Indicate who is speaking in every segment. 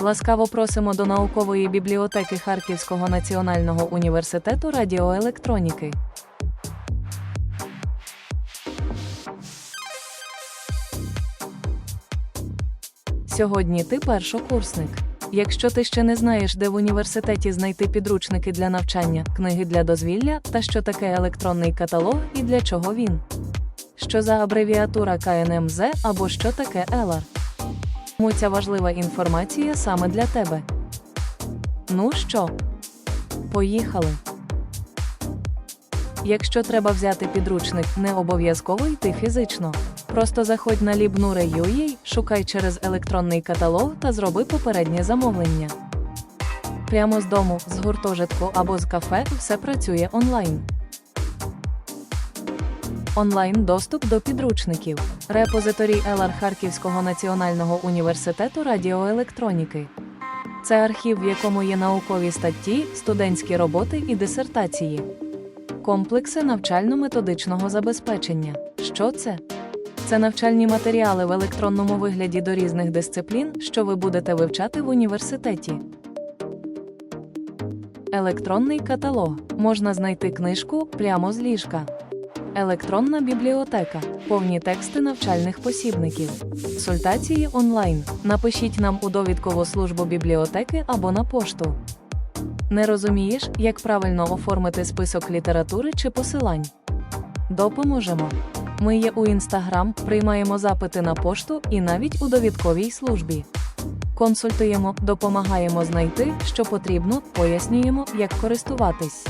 Speaker 1: Ласкаво просимо до наукової бібліотеки Харківського національного університету радіоелектроніки. Сьогодні ти першокурсник. Якщо ти ще не знаєш, де в університеті знайти підручники для навчання, книги для дозвілля та що таке електронний каталог і для чого він, що за абревіатура КНМЗ або що таке ЕЛАР. Тому ця важлива інформація саме для тебе. Ну що, поїхали. Якщо треба взяти підручник, не обов'язково йти фізично. Просто заходь на libnure.ua, шукай через електронний каталог та зроби попереднє замовлення. Прямо з дому, з гуртожитку або з кафе все працює онлайн. Онлайн доступ до підручників. Репозиторій ЕЛАР Харківського національного університету радіоелектроніки. Це архів, в якому є наукові статті, студентські роботи і дисертації. Комплекси навчально-методичного забезпечення. Що це? Це навчальні матеріали в електронному вигляді до різних дисциплін, що ви будете вивчати в університеті. Електронний каталог. Можна знайти книжку прямо з ліжка. Електронна бібліотека. Повні тексти навчальних посібників. Консультації онлайн. Напишіть нам у довідкову службу бібліотеки або на пошту. Не розумієш, як правильно оформити список літератури чи посилань? Допоможемо. Ми є у інстаграм, приймаємо запити на пошту і навіть у довідковій службі. Консультуємо, допомагаємо знайти, що потрібно, пояснюємо, як користуватись.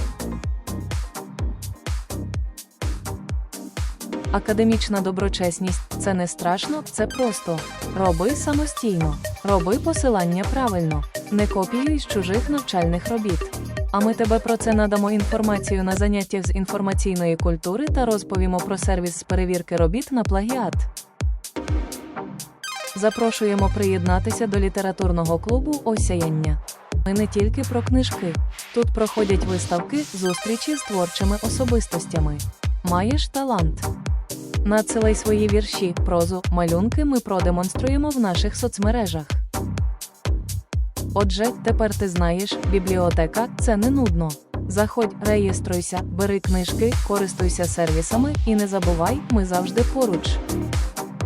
Speaker 1: Академічна доброчесність це не страшно, це просто. Роби самостійно, роби посилання правильно, не копіюй з чужих навчальних робіт. А ми тебе про це надамо інформацію на заняттях з інформаційної культури та розповімо про сервіс з перевірки робіт на плагіат. Запрошуємо приєднатися до літературного клубу Осяяння. Ми не тільки про книжки. Тут проходять виставки, зустрічі з творчими особистостями. Маєш талант. Надсилай свої вірші, прозу, малюнки ми продемонструємо в наших соцмережах. Отже, тепер ти знаєш, бібліотека це не нудно. Заходь, реєструйся, бери книжки, користуйся сервісами і не забувай, ми завжди поруч.